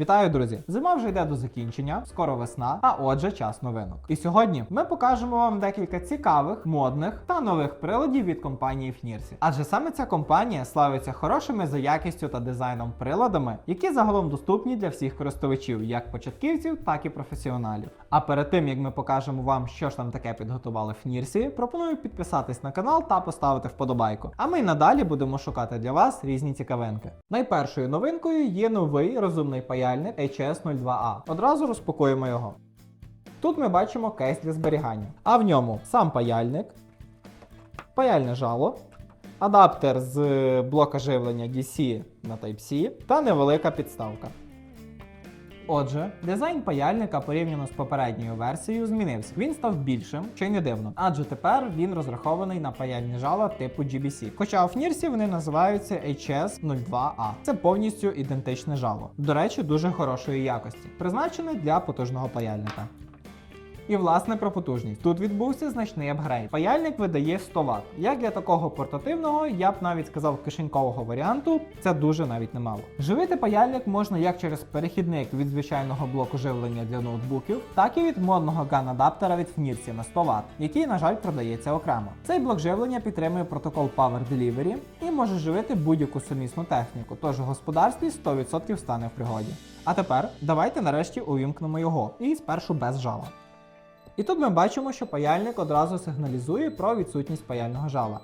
Вітаю, друзі! Зима вже йде до закінчення, скоро весна, а отже, час новинок. І сьогодні ми покажемо вам декілька цікавих, модних та нових приладів від компанії Фнірсі. Адже саме ця компанія славиться хорошими за якістю та дизайном приладами, які загалом доступні для всіх користувачів, як початківців, так і професіоналів. А перед тим як ми покажемо вам, що ж там таке підготували Фнірсі, пропоную підписатись на канал та поставити вподобайку. А ми й надалі будемо шукати для вас різні цікавинки. Найпершою новинкою є новий розумний паяльник HS02A. Одразу розпакуємо його. Тут ми бачимо кейс для зберігання, а в ньому сам паяльник, паяльне жало, адаптер з блока живлення DC на Type-C та невелика підставка. Отже, дизайн паяльника порівняно з попередньою версією змінився. Він став більшим, й не дивно, адже тепер він розрахований на паяльні жала типу GBC. Хоча у Фнірсі вони називаються HS02A. Це повністю ідентичне жало. До речі, дуже хорошої якості, призначене для потужного паяльника. І власне про потужність. Тут відбувся значний апгрейд. Паяльник видає 100 Вт. Як для такого портативного, я б навіть сказав кишенькового варіанту, це дуже навіть немало. Живити паяльник можна як через перехідник від звичайного блоку живлення для ноутбуків, так і від модного GAN-адаптера від Фнірсі на 100 Вт, який, на жаль, продається окремо. Цей блок живлення підтримує протокол Power Delivery і може живити будь-яку сумісну техніку, тож у господарстві 100% стане в пригоді. А тепер давайте нарешті увімкнемо його і спершу без жала. І тут ми бачимо, що паяльник одразу сигналізує про відсутність паяльного жала.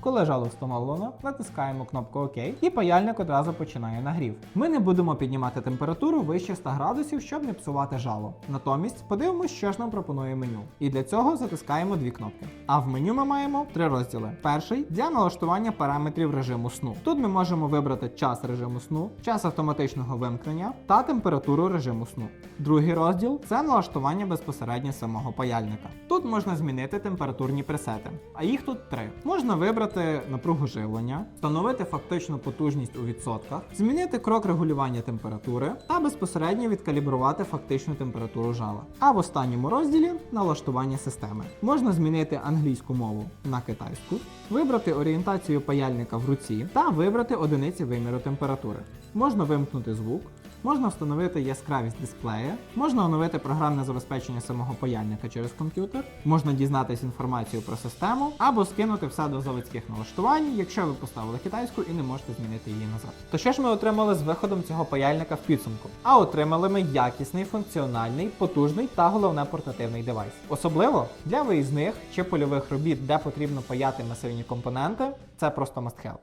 Коли жало встановлено, натискаємо кнопку ОК і паяльник одразу починає нагрів. Ми не будемо піднімати температуру вище 100 градусів, щоб не псувати жало. Натомість подивимося, що ж нам пропонує меню. І для цього затискаємо дві кнопки. А в меню ми маємо три розділи. Перший для налаштування параметрів режиму сну. Тут ми можемо вибрати час режиму сну, час автоматичного вимкнення та температуру режиму сну. Другий розділ це налаштування безпосередньо самого паяльника. Тут можна змінити температурні пресети, а їх тут три. Можна вибрати напругу живлення, встановити фактичну потужність у відсотках, змінити крок регулювання температури та безпосередньо відкалібрувати фактичну температуру жала. А в останньому розділі налаштування системи. Можна змінити англійську мову на китайську, вибрати орієнтацію паяльника в руці та вибрати одиниці виміру температури. Можна вимкнути звук, Можна встановити яскравість дисплея, можна оновити програмне забезпечення самого паяльника через комп'ютер, можна дізнатися інформацію про систему або скинути все до заводських налаштувань, якщо ви поставили китайську і не можете змінити її назад. То що ж ми отримали з виходом цього паяльника в підсумку? А отримали ми якісний, функціональний, потужний та головне портативний девайс. Особливо для виїзних чи польових робіт, де потрібно паяти масивні компоненти, це просто must have.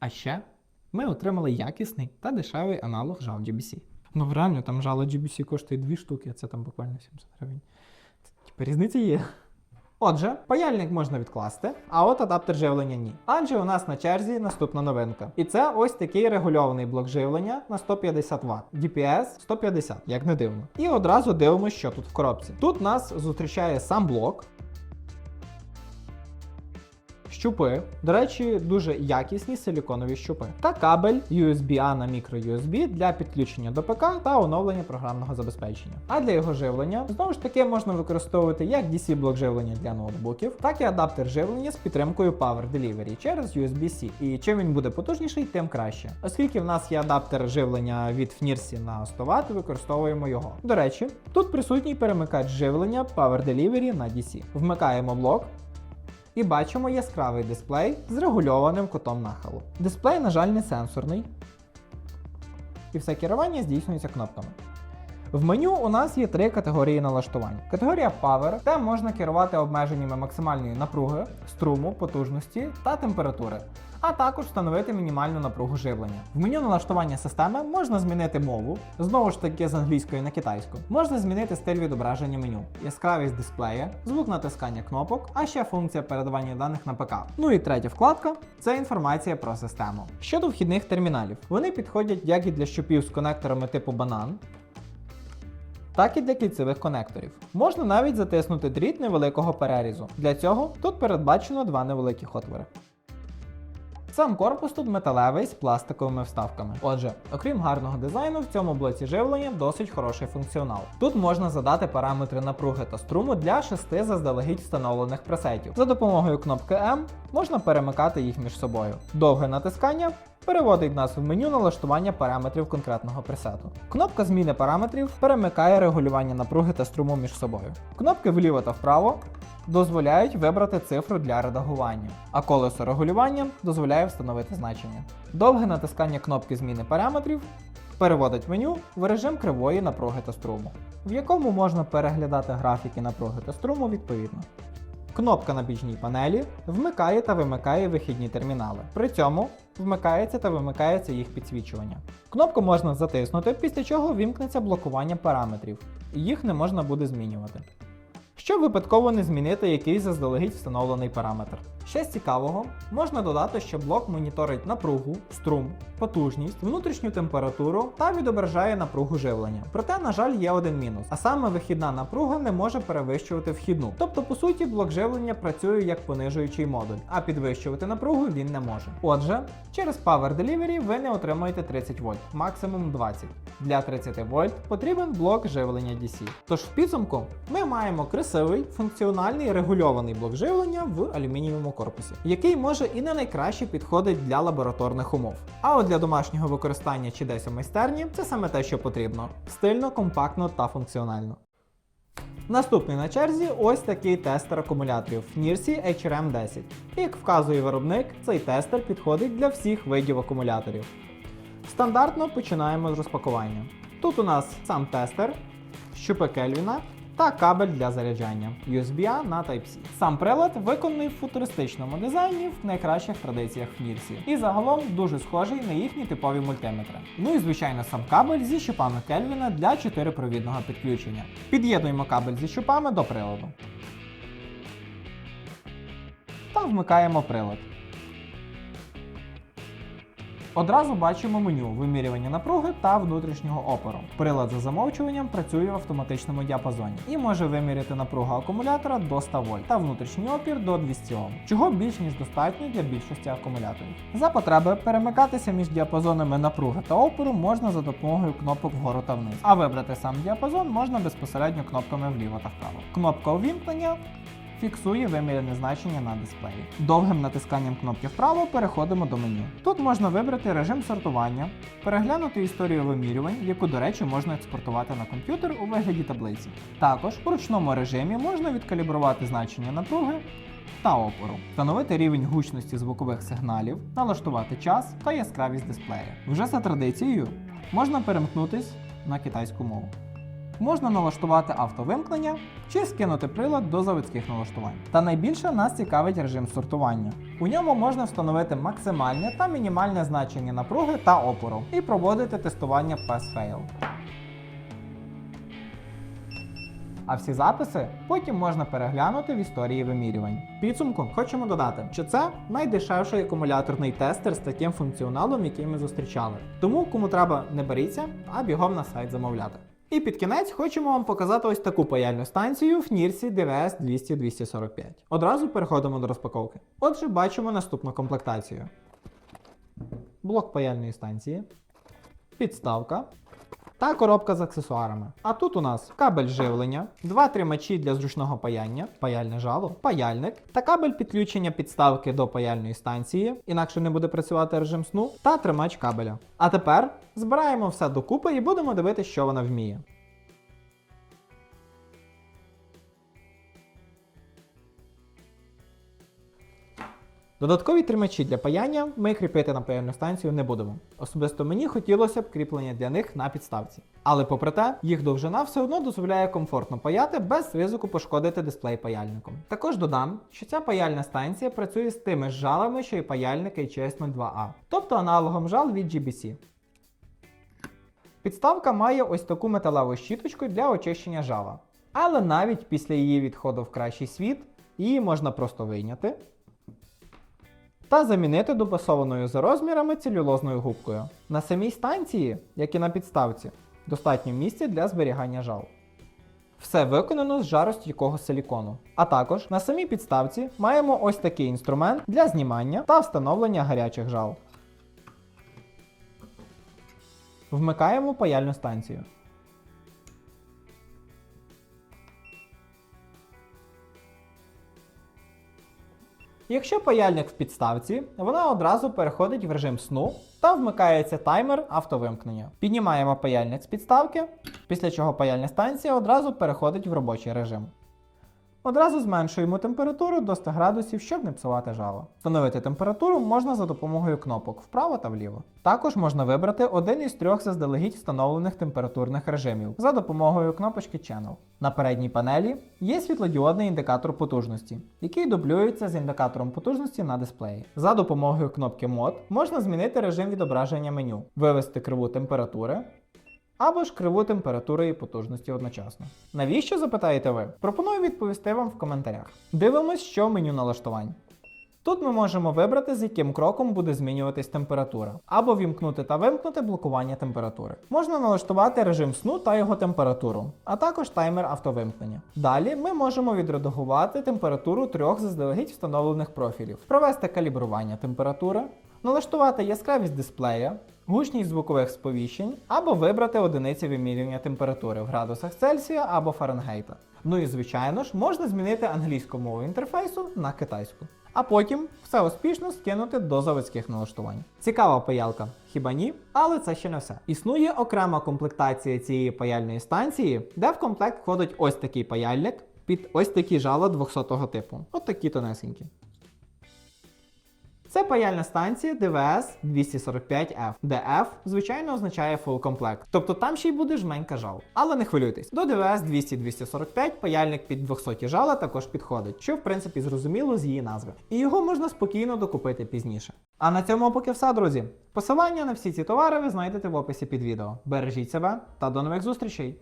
А ще ми отримали якісний та дешевий аналог жал GBC. Ну реально, там жало GBC коштує 2 штуки, а це там буквально 700 гривень. Типа різниця є. Отже, паяльник можна відкласти, а от адаптер живлення ні. Адже у нас на черзі наступна новинка. І це ось такий регульований блок живлення на 150 Вт. DPS 150, як не дивно. І одразу дивимося, що тут в коробці. Тут нас зустрічає сам блок, щупи. До речі, дуже якісні силіконові щупи. Та кабель USB-A на microUSB для підключення до ПК та оновлення програмного забезпечення. А для його живлення знову ж таки можна використовувати як DC-блок живлення для ноутбуків, так і адаптер живлення з підтримкою Power Delivery через USB-C. І чим він буде потужніший, тим краще. Оскільки в нас є адаптер живлення від Фнірсі на 100 Вт, використовуємо його. До речі, тут присутній перемикач живлення Power Delivery на DC. Вмикаємо блок. І бачимо яскравий дисплей з регульованим кутом нахилу. Дисплей, на жаль, не сенсорний. І все керування здійснюється кнопками. В меню у нас є три категорії налаштувань. Категорія Power, де можна керувати обмеженнями максимальної напруги, струму, потужності та температури, а також встановити мінімальну напругу живлення. В меню налаштування системи можна змінити мову, знову ж таки з англійської на китайську. Можна змінити стиль відображення меню, яскравість дисплея, звук натискання кнопок, а ще функція передавання даних на ПК. Ну і третя вкладка це інформація про систему. Щодо вхідних терміналів, вони підходять як і для щупів з конекторами типу банан, так і для кільцевих конекторів. Можна навіть затиснути дріт невеликого перерізу. Для цього тут передбачено два невеликих отвори. Сам корпус тут металевий з пластиковими вставками. Отже, окрім гарного дизайну, в цьому блоці живлення досить хороший функціонал. Тут можна задати параметри напруги та струму для шести заздалегідь встановлених пресетів. За допомогою кнопки M можна перемикати їх між собою. Довге натискання переводить нас в меню налаштування параметрів конкретного пресету. Кнопка зміни параметрів перемикає регулювання напруги та струму між собою. Кнопки вліво та вправо дозволяють вибрати цифру для редагування, а колесо регулювання дозволяє встановити значення. Довге натискання кнопки зміни параметрів переводить меню в режим кривої напруги та струму, в якому можна переглядати графіки напруги та струму відповідно. Кнопка на бічній панелі вмикає та вимикає вихідні термінали. При цьому вмикається та вимикається їх підсвічування. Кнопку можна затиснути, після чого вімкнеться блокування параметрів, їх не можна буде змінювати. Щоб випадково не змінити якийсь заздалегідь встановлений параметр. Ще з цікавого, можна додати, що блок моніторить напругу, струм, потужність, внутрішню температуру та відображає напругу живлення. Проте, на жаль, є один мінус, а саме вихідна напруга не може перевищувати вхідну. Тобто, по суті, блок живлення працює як понижуючий модуль, а підвищувати напругу він не може. Отже, через Power Delivery ви не отримаєте 30 вольт, максимум 20. Для 30 вольт потрібен блок живлення DC. Тож в підсумку ми маємо красивий, функціональний регульований блок живлення в алюмінієвому корпусі, який може і не найкраще підходить для лабораторних умов. А от для домашнього використання чи десь у майстерні це саме те, що потрібно: стильно, компактно та функціонально. Наступний на черзі ось такий тестер акумуляторів Nirsi HRM10. Як вказує виробник, цей тестер підходить для всіх видів акумуляторів. Стандартно починаємо з розпакування. Тут у нас сам тестер, щупи Кельвіна та кабель для заряджання USB-A на Type-C. Сам прилад виконаний в футуристичному дизайні в найкращих традиціях Нірсі. І загалом дуже схожий на їхні типові мультиметри. Ну і звичайно сам кабель зі щупами Кельвіна для 4-провідного підключення. Під'єднуємо кабель зі щупами до приладу. Та вмикаємо прилад. Одразу бачимо меню вимірювання напруги та внутрішнього опору. Прилад за замовчуванням працює в автоматичному діапазоні і може виміряти напругу акумулятора до 100 вольт та внутрішній опір до 200 Ом, чого більш ніж достатньо для більшості акумуляторів. За потреби перемикатися між діапазонами напруги та опору можна за допомогою кнопок вгору та вниз, а вибрати сам діапазон можна безпосередньо кнопками вліво та вправо. Кнопка увімкнення фіксує вимірене значення на дисплеї. Довгим натисканням кнопки вправо переходимо до меню. Тут можна вибрати режим сортування, переглянути історію вимірювань, яку, до речі, можна експортувати на комп'ютер у вигляді таблиці. Також в ручному режимі можна відкалібрувати значення напруги та опору, встановити рівень гучності звукових сигналів, налаштувати час та яскравість дисплея. Вже за традицією можна перемкнутись на китайську мову. Можна налаштувати автовимкнення чи скинути прилад до заводських налаштувань. Та найбільше нас цікавить режим сортування. У ньому можна встановити максимальне та мінімальне значення напруги та опору і проводити тестування pass-fail. А всі записи потім можна переглянути в історії вимірювань. Підсумку хочемо додати, що це найдешевший акумуляторний тестер з таким функціоналом, який ми зустрічали. Тому кому треба, не беріться, а бігом на сайт замовляти. І під кінець хочемо вам показати ось таку паяльну станцію в Нірсі DVS 200-245. Одразу переходимо до розпаковки. Отже, бачимо наступну комплектацію: блок паяльної станції, підставка та коробка з аксесуарами. А тут у нас кабель живлення, два тримачі для зручного паяння, паяльне жало, паяльник та кабель підключення підставки до паяльної станції, інакше не буде працювати режим сну, та тримач кабеля. А тепер збираємо все докупи і будемо дивитися, що вона вміє. Додаткові тримачі для паяння ми кріпити на паяльну станцію не будемо. Особисто мені хотілося б кріплення для них на підставці. Але попри те, їх довжина все одно дозволяє комфортно паяти без ризику пошкодити дисплей паяльником. Також додам, що ця паяльна станція працює з тими ж жалами, що і паяльник HS02A, тобто аналогом жал від GBC. Підставка має ось таку металеву щіточку для очищення жала. Але навіть після її відходу в кращий світ її можна просто вийняти та замінити допасованою за розмірами целюлозною губкою. На самій станції, як і на підставці, достатньо місця для зберігання жал. Все виконано з жаростійкого силікону. А також на самій підставці маємо ось такий інструмент для знімання та встановлення гарячих жал. Вмикаємо паяльну станцію. Якщо паяльник в підставці, вона одразу переходить в режим сну та вмикається таймер автовимкнення. Піднімаємо паяльник з підставки, після чого паяльна станція одразу переходить в робочий режим. Одразу зменшуємо температуру до 100 градусів, щоб не псувати жало. Встановити температуру можна за допомогою кнопок вправо та вліво. Також можна вибрати один із трьох заздалегідь встановлених температурних режимів за допомогою кнопочки Channel. На передній панелі є світлодіодний індикатор потужності, який дублюється з індикатором потужності на дисплеї. За допомогою кнопки Mod можна змінити режим відображення меню, вивести криву температури або ж криву температури і потужності одночасно. Навіщо запитаєте ви? Пропоную відповісти вам в коментарях. Дивимось, що в меню налаштувань. Тут ми можемо вибрати, з яким кроком буде змінюватись температура, або вімкнути та вимкнути блокування температури. Можна налаштувати режим сну та його температуру, а також таймер автовимкнення. Далі ми можемо відредагувати температуру трьох заздалегідь встановлених профілів, провести калібрування температури, налаштувати яскравість дисплея, гучність звукових сповіщень або вибрати одиниці вимірювання температури в градусах Цельсія або Фаренгейта. Ну і звичайно ж можна змінити англійську мову інтерфейсу на китайську. А потім все успішно скинути до заводських налаштувань. Цікава паялка, хіба ні? Але це ще не все. Існує окрема комплектація цієї паяльної станції, де в комплект входить ось такий паяльник під ось такі жала 200-го типу. От такі тонесенькі. Це паяльна станція DVS 245F, де F, звичайно, означає full комплект. Тобто там ще й буде жменька жал. Але не хвилюйтесь, до DVS 200-245 паяльник під 200 жала також підходить, що в принципі зрозуміло з її назви. І його можна спокійно докупити пізніше. А на цьому поки все, друзі. Посилання на всі ці товари ви знайдете в описі під відео. Бережіть себе та до нових зустрічей!